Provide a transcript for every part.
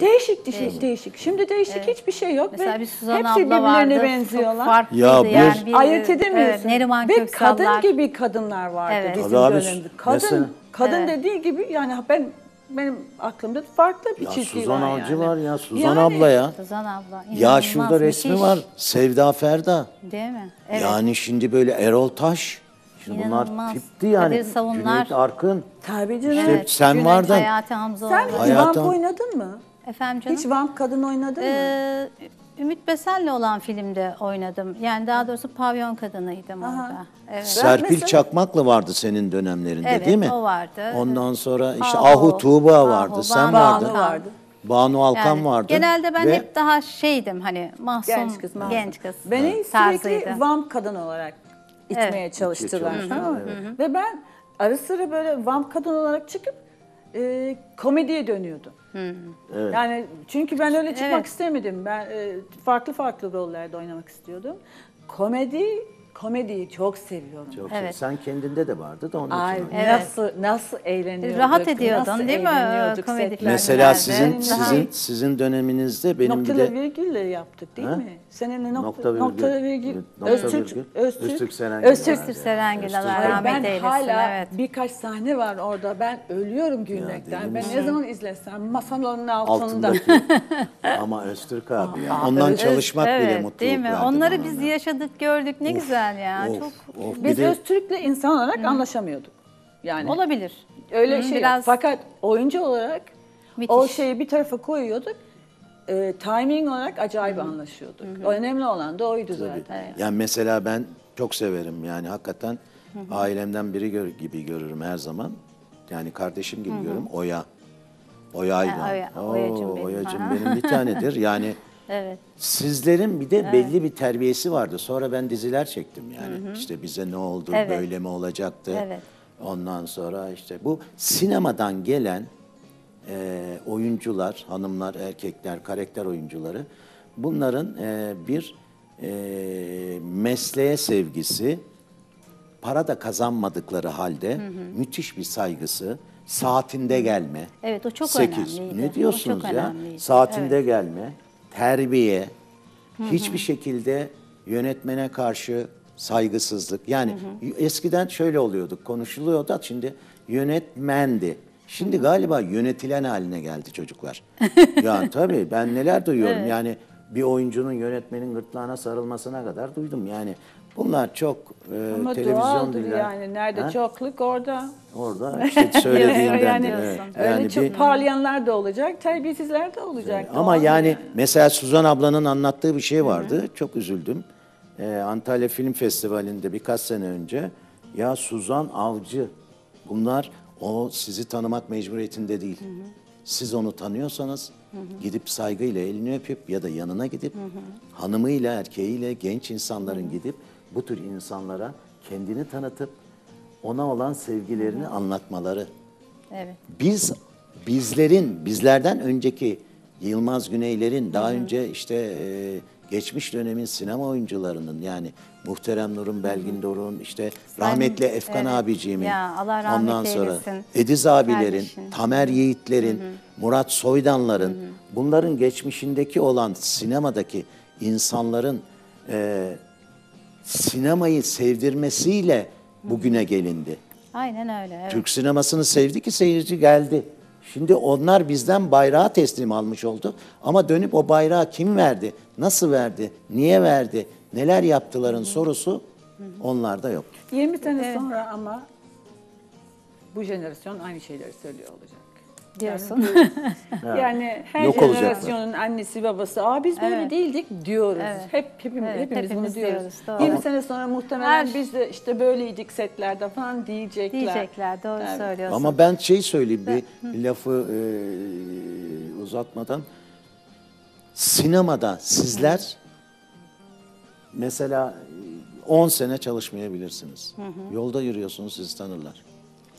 Değişik değişik değişik. Şimdi değişik hiçbir şey yok Mesela ve bir Suzan hepsi abla birbirlerine vardı. benziyorlar. Ya bir- yani. Bir, Ayırt edemiyorsun. Evet, Neriman Ve Köksallar. kadın gibi kadınlar vardı Evet. bizim Tabii dönemde. Kadın, mesela- kadın Evet. dediği gibi yani ben benim aklımda farklı bir Ya çizgi Suzan var Avcı yani. var ya. Suzan Yani- abla ya. Suzan abla. Ya şurada resmi müthiş. var. Sevda Ferda. Değil mi? Evet. Yani şimdi böyle Erol Taş. Şimdi bunlar tipti yani. Kadir Savunlar. Cüneyt Arkın. Tabii canım. İşte sen Cüneyt vardın. Hayati Hamzoğlu. Sen hiç Hayatım- vamp oynadın mı? Efendim canım? Hiç vamp kadın oynadın mı? Ee, Ümit Besel'le olan filmde oynadım. Yani daha doğrusu pavyon kadınıydım orada. Evet. Serpil mesela- Çakmaklı vardı senin dönemlerinde Evet, değil mi? o vardı. Ondan sonra işte Ahu, Ahu, Tuğba vardı. Ahu, Sen Banu. Alkan. vardı. Banu Alkan Yani vardı. Genelde ben Ve hep daha şeydim hani masum genç kız. masum. genç kız Beni sürekli tarzıydı. vamp kadın olarak itmeye Evet. çalıştılar. İtmeye tamam mı? çalıştılar, Ve ben ara sıra böyle vamp kadın olarak çıkıp e, komediye dönüyordum. Evet. Yani çünkü ben öyle çıkmak Evet. istemedim. Ben e, farklı farklı rollerde oynamak istiyordum. Komedi, komediyi çok seviyorum. Çok Evet. şey. Sen kendinde de vardı da onun Ay için. Evet. nasıl nasıl eğleniyorduk. Rahat ediyordun, nasıl değil mi, eğleniyorduk komedi. Mesela sizin Daha- sizin sizin döneminizde benim Noktalı de virgülle yaptık değil Ha? mi? Seninle nokta, Nokta virgül. noktalı virgül. Nokta Öztürk, virgül. Öztürk, Öztürk Serengil Öztürk Serengil Allah rahmet ben eylesin. hala evet. birkaç sahne var orada. Ben ölüyorum gülmekten. ben ne zaman izlesem masanın altında. ama Öztürk abi ya. Ondan Öz- çalışmak bile Evet, mutluluk değil mi? Onları bana biz ya. yaşadık, gördük. Ne güzel ya. Of, Çok of. Biz de Öztürk'le insan olarak anlaşamıyorduk. Yani olabilir. öyle Hı, şey. biraz Fakat oyuncu olarak o Müthiş. şeyi bir tarafa koyuyorduk. E, timing olarak acayip anlaşıyorduk. Önemli olan da oydu zaten. Yani mesela ben çok severim yani hakikaten ailemden biri gör- gibi görürüm her zaman. Yani kardeşim gibi görürüm. Oya. Oya Aydoğan. Ha, Oya- Oo, Oyacım benim. Oyacım Aha. benim bir tanedir. Yani Evet. sizlerin bir de belli bir terbiyesi vardı. Sonra ben diziler çektim yani. İşte bize ne oldu, Evet. böyle mi olacaktı? Evet. Ondan sonra işte bu sinemadan gelen e, oyuncular, hanımlar, erkekler, karakter oyuncuları bunların e, bir e, mesleğe sevgisi, para da kazanmadıkları halde müthiş bir saygısı, saatinde gelme. Evet, o çok Sekiz. önemliydi. Ne diyorsunuz ya? önemliydi. Saatinde gelme, terbiye, hiçbir şekilde yönetmene karşı saygısızlık. Yani eskiden şöyle oluyorduk, konuşuluyordu şimdi yönetmendi. Şimdi galiba yönetilen haline geldi çocuklar. yani tabii ben neler duyuyorum. Yani bir oyuncunun yönetmenin gırtlağına sarılmasına kadar duydum. Yani bunlar çok e, Ama televizyon dilen- yani. Nerede Ha? çokluk orada. Orada işte söylediğinden yani, evet. öyle Yani çok bir- parlayanlar da olacak, terbiyesizler de olacak. ama Doğal yani mesela Suzan ablanın anlattığı bir şey vardı. Çok üzüldüm. Ee, Antalya Film Festivali'nde birkaç sene önce ya Suzan Avcı bunlar o sizi tanımak mecburiyetinde değil. Siz onu tanıyorsanız gidip saygıyla elini öpüp ya da yanına gidip hanımıyla erkeğiyle genç insanların gidip bu tür insanlara kendini tanıtıp ona olan sevgilerini anlatmaları. Evet. Biz bizlerin bizlerden önceki Yılmaz Güneylerin daha önce işte e, geçmiş dönemin sinema oyuncularının yani Muhterem Nur'un, Belgin Doruk'un işte rahmetli Efkan evet. abiciğimin Ya, Allah rahmet ondan sonra eylesin. Ediz abilerin, Kardeşin. Tamer Yiğitlerin, Murat Soydanların bunların geçmişindeki olan sinemadaki insanların e, sinemayı sevdirmesiyle bugüne gelindi. Aynen öyle. Evet. Türk sinemasını sevdi ki seyirci geldi. Şimdi onlar bizden bayrağı teslim almış oldu. Ama dönüp o bayrağı kim verdi, nasıl verdi, niye verdi, neler yaptıların sorusu onlarda yok. 20 sene sonra ama bu jenerasyon aynı şeyleri söylüyor olacak. Diyorsun. Yani her Yok olacaklar. jenerasyonun annesi babası, aa biz böyle Evet. değildik diyoruz. Evet. Hep hepimiz, Evet, hepimiz, hepimiz bunu diyoruz. diyoruz, doğru. 20 sene sonra muhtemelen Her- biz de işte böyleydik setlerde falan diyecekler. Diyecekler. Doğru Evet. söylüyorsun. Ama ben şey söyleyeyim bir lafı e, uzatmadan. Sinemada sizler mesela e, 10 sene çalışmayabilirsiniz. Yolda yürüyorsunuz sizi tanırlar.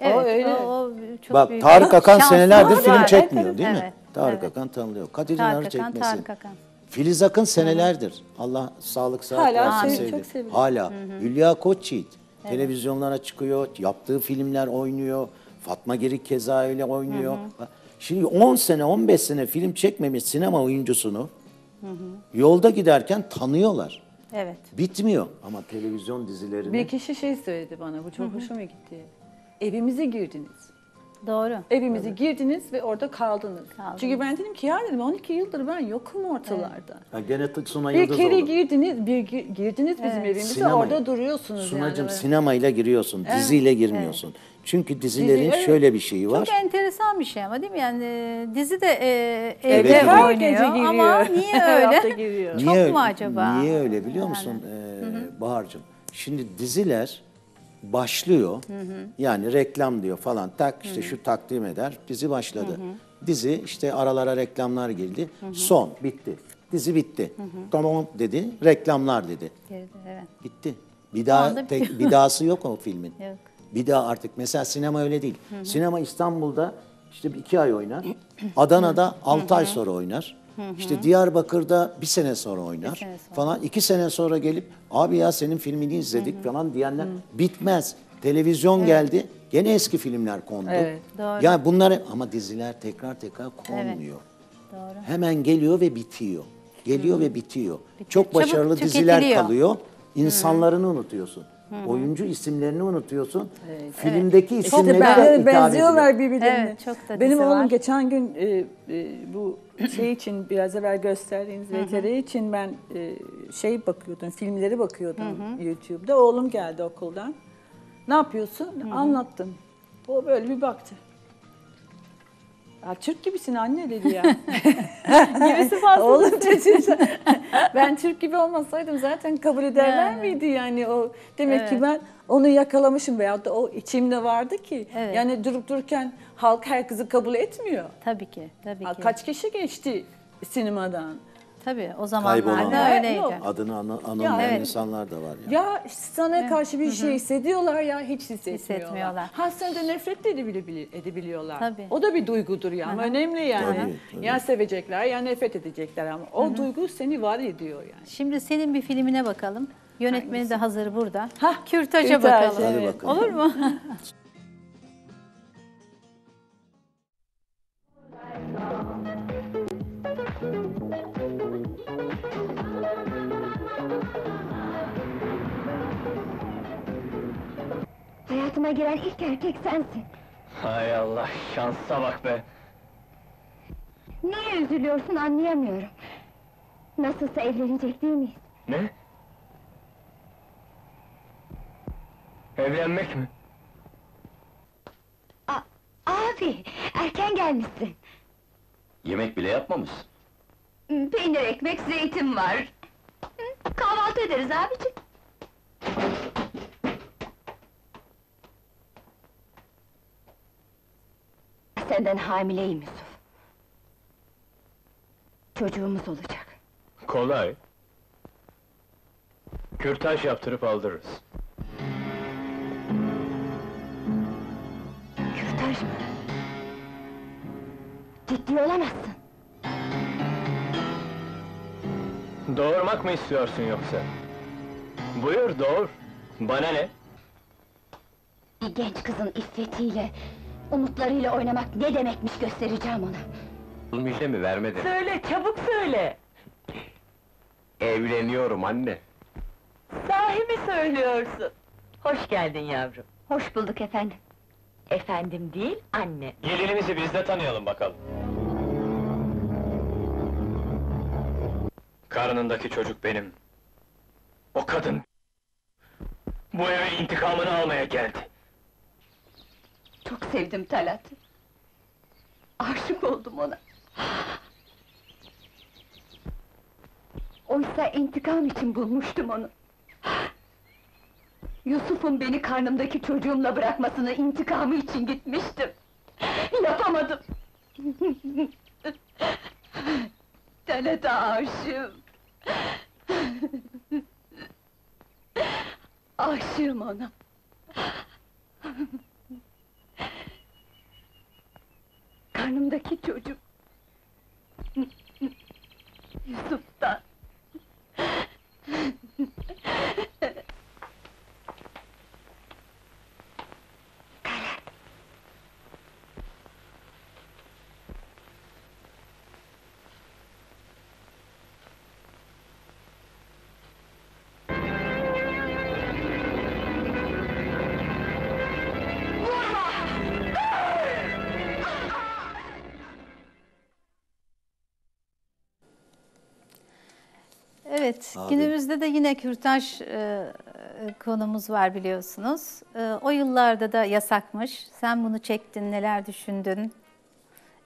Evet, O öyle. O, o çok Bak büyük Tarık Akan şans senelerdir var. film Evet, çekmiyor evet, değil mi? evet, Tarık evet. Akan tanınıyor. Kadir Tarık İnanır Akan, çekmesin. Tarık Akan. Filiz Akın senelerdir. Allah sağlık sıhhat Hala versin sev- sevdi. çok. Hala. Hülya Koçyiğit televizyonlara çıkıyor. Yaptığı filmler oynuyor. Fatma Girik keza öyle oynuyor. Şimdi 10 sene 15 sene film çekmemiş sinema oyuncusunu yolda giderken tanıyorlar. Evet. Bitmiyor ama televizyon dizilerini Bir kişi şey söyledi bana, bu çok hoşuma gitti. Evimize girdiniz. Doğru. Evimize girdiniz ve orada kaldınız. Kaldınız. Çünkü ben dedim ki ya dedim 12 yıldır ben yokum ortalarda. Ha, gene Suna Bir Yıldız kere oldu. girdiniz, bir gi- girdiniz bizim evimize Sinemaya. orada duruyorsunuz Sunacım yani. sinemayla giriyorsun, diziyle girmiyorsun. Çünkü dizilerin Dizi, evet. şöyle bir şeyi var. Çok enteresan bir şey ama değil mi? Yani e, dizi de e, evde giriyor. Her oynuyor gece giriyor. ama niye Her hafta öyle? giriyor. Çok Niye- mu acaba? Niye öyle biliyor musun ee, Bahar'cığım? Şimdi diziler başlıyor. Yani reklam diyor falan tak işte şu takdim eder. Dizi başladı. Dizi işte aralara reklamlar girdi. Son bitti. Dizi bitti. Tamam dedi. Reklamlar dedi. Geride, evet. Bitti. Bir daha tek, bir dahası yok o filmin. Yok. Bir daha artık mesela sinema öyle değil. Sinema İstanbul'da işte iki ay oynar. Adana'da altı ay sonra oynar. İşte Diyarbakır'da bir sene sonra oynar sene sonra. falan. iki sene sonra gelip abi ya senin filmini izledik falan diyenler bitmez. Televizyon geldi. Gene eski filmler kondu. Evet, doğru. Yani bunları ama diziler tekrar tekrar konmuyor. Doğru. Hemen geliyor ve bitiyor. Geliyor ve bitiyor. Çok Çabuk başarılı diziler tüketiliyor. kalıyor. İnsanlarını unutuyorsun. Oyuncu isimlerini unutuyorsun. Filmdeki İşte isimlere de ben, hitap benziyorlar ediyor. birbirlerine. Evet, çok da Benim oğlum var. geçen gün e, e, bu şey için biraz evvel gösterdiğiniz VTR için ben e, şey bakıyordum, filmleri bakıyordum YouTube'da. Oğlum geldi okuldan. Ne yapıyorsun? Anlattım. O böyle bir baktı. Ya Türk gibisin anne dedi ya. Gibisi fazla. Oğlum dedi. ben Türk gibi olmasaydım zaten kabul ederler Yani. miydi yani o demek ki Evet. ben onu yakalamışım veyahut da o içimde vardı ki Evet. yani durup dururken halk herkesi kabul etmiyor. Tabii ki. Tabii ki. Kaç kişi geçti sinemadan? Tabii o zamanlarda Kaybolanlar. öyleydi. Yok. Adını ana- anılmayan evet. insanlar da var ya. Ya sana karşı bir şey hissediyorlar ya hiç hissetmiyorlar. Hissetmiyorlar. Ha sen de nefret de edebili- edebiliyorlar. Tabii. O da bir duygudur ya ama önemli yani. Tabii, tabii. Ya sevecekler ya nefret edecekler ama o duygu seni var ediyor yani. Şimdi senin bir filmine bakalım. Yönetmeni de hazır burada. Hah, Kürtaja Kürtaj, bakalım. Hadi bakalım. Olur mu? Hayatıma giren ilk erkek sensin. Hay Allah şansa bak be. Niye üzülüyorsun anlayamıyorum. Nasılsa evlenecek değil miyiz? Ne? Evlenmek mi? A abi, erken gelmişsin. Yemek bile yapmamışsın. Peynir, ekmek, zeytin var. Kahvaltı ederiz abicim. Senden hamileyim Yusuf. Çocuğumuz olacak. Kolay. Kürtaj yaptırıp aldırırız. Kürtaj mı? Ciddi olamazsın. Doğurmak mı istiyorsun yoksa? Buyur doğur. Bana ne? Bir genç kızın iffetiyle, umutlarıyla oynamak ne demekmiş göstereceğim ona. Müjde mi vermedi? Söyle, çabuk söyle! Evleniyorum anne. Sahi mi söylüyorsun? Hoş geldin yavrum. Hoş bulduk efendim. Efendim değil, anne. Gelinimizi biz de tanıyalım bakalım. Karnındaki çocuk benim. O kadın... Bu eve intikamını almaya geldi. Çok sevdim Talat'ı. Aşık oldum ona. Oysa intikam için bulmuştum onu. Yusuf'un beni karnımdaki çocuğumla bırakmasını intikamı için gitmiştim. Yapamadım. Talat'a aşığım. Aşığım ona. Karnımdaki çocuk... Yusuf'tan. Evet, Abi. günümüzde de yine kürtaj e, konumuz var biliyorsunuz. E, o yıllarda da yasakmış. Sen bunu çektin, neler düşündün?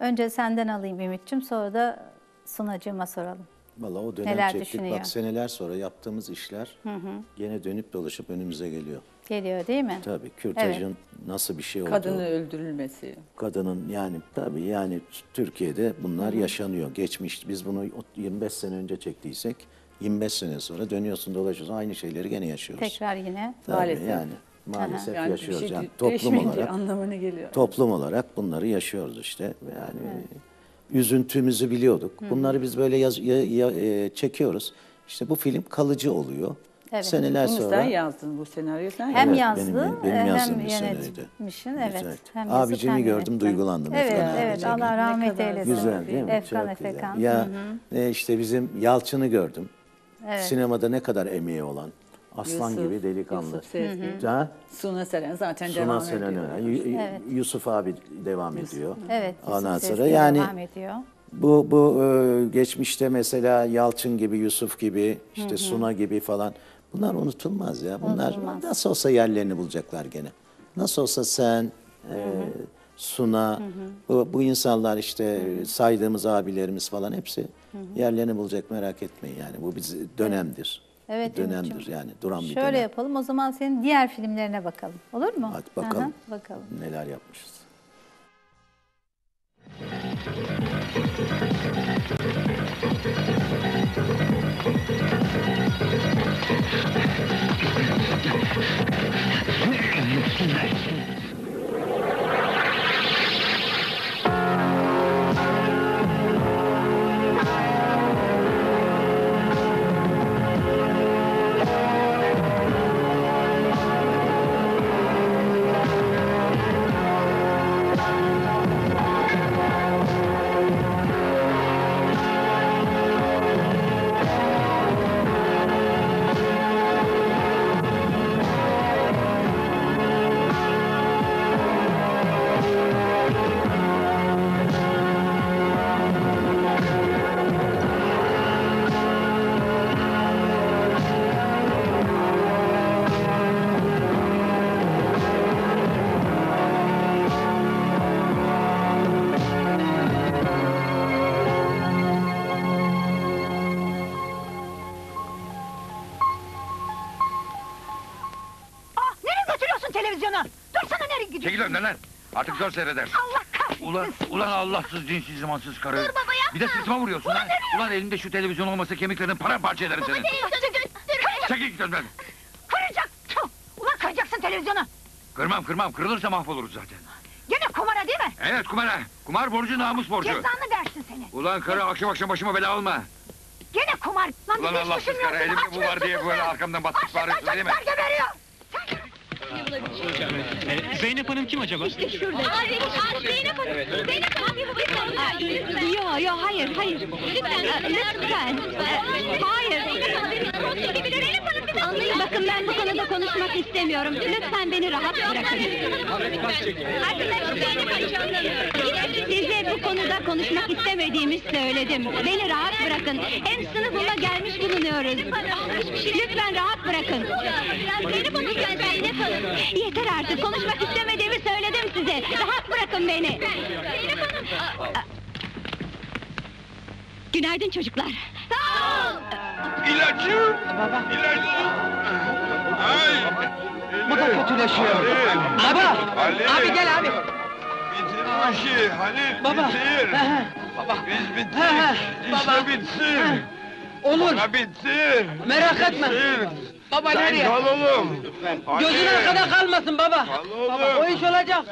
Önce senden alayım Ümit'ciğim, sonra da Sunacığıma soralım. Valla o dönem Neler çektik. düşünüyor? Bak seneler sonra yaptığımız işler gene dönüp dolaşıp önümüze geliyor. Geliyor değil mi? Tabii kürtajın nasıl bir şey olduğu. Kadının öldürülmesi. kadının yani tabii yani Türkiye'de bunlar yaşanıyor. Geçmiş biz bunu 25 sene önce çektiysek 25 sene sonra dönüyorsun dolaşıyorsun aynı şeyleri gene yaşıyoruz. Tekrar yine. Tabii Maalesef. yani maalesef Yani bir yaşıyoruz. şey yani toplum olarak anlamına geliyor. toplum olarak bunları yaşıyoruz işte. Yani üzüntümüzü biliyorduk. Bunları biz böyle yaz, ya- ya- e, çekiyoruz. İşte bu film kalıcı oluyor. Evet. Seneler Bunu sonra sen yazdın bu senaryoyu sen Hem Evet, yazdı, benim- benim e, hem senaryoydu. yönetmişsin. Evet. Evet. Hem Abicimi hem gördüm, yönettin. duygulandım. Evet, Efkan evet. abicimi. Allah rahmet eylesin. Güzel değil mi? Efkan Çok güzel. Efekan. Ya e, işte bizim Yalçın'ı gördüm. Evet. Sinemada ne kadar emeği olan. Aslan Yusuf, gibi delikanlı. Yusuf Sezgin. Ha? Suna Seren zaten Suna devam Selen ediyor. öyle. Yu- Yusuf abi devam ediyor. Evet, Yusuf Ondan sonra yani devam ediyor. bu bu e, geçmişte mesela Yalçın gibi, Yusuf gibi, işte Suna gibi falan bunlar unutulmaz ya. Bunlar Unutulmaz. nasıl olsa yerlerini bulacaklar gene. Nasıl olsa sen, e, Suna, bu, bu insanlar işte saydığımız abilerimiz falan hepsi yerlerini bulacak merak etmeyin yani. Bu bir dönemdir. Evet, Bir dönemdir Ümit'ciğim. yani duran bir Şöyle dönem. yapalım, o zaman senin diğer filmlerine bakalım. Olur mu? Hadi bakalım. Hı hı, bakalım. Neler yapmışız. Ah, Artık zor seyredersin. Allah kahretsin. Ulan, ulan Allahsız, dinsiz, imansız karı. Dur baba yapma. Bir de sırtıma vuruyorsun ha. Ulan elinde şu televizyon olmasa kemiklerini paramparça ederim senin. Televizyonu götür. Çekil git önden. Kıracak. Tüh, Ulan kıracaksın televizyonu. Kırmam kırmam, kırılırsa mahvoluruz zaten. Gene kumara değil mi? Evet kumara. Kumar borcu namus borcu. Cezanı versin seni. Ulan karı akşam akşam başıma bela olma. Gene kumar. Lan Ulan hiç Allahsız düşünmüyorsun. karı elimde bu var diye böyle arkamdan bastık bağırıyorsun değil mi? Çocuklar geberiyor. Zeynep Hanım kim acaba? Zeynep Hanım. Zeynep Hanım. Yok yok hayır hayır. Lütfen. Lütfen. Hayır. Anlayın bakın ben bu konuda konuşmak istemiyorum. Lütfen beni rahat bırakın. Size bu konuda konuşmak istemediğimi söyledim. Beni rahat bırakın. Hem sınıfıma gelmiş bulunuyoruz. Lütfen rahat bırakın. Zeynep Hanım. Yeter artık konuşmak istemediğimi söyledim size. Rahat bırakın beni. Zeynep Hanım. Günaydın çocuklar. Sağ ol. İlacım! Baba! İlacım! Ay! Bu da kötüleşiyor. Baba! Ali! Abi gel abi! Bitir bu işi Halil! Baba! Bitir! Baba! Biz bittik! Baba. İşte bitsin! Olur! Bana bitsin! Merak etme! Bitsin! Baba Sen nereye? kal oğlum! Gözün Ali! arkada kalmasın baba! Kal oğlum! Baba o iş olacak!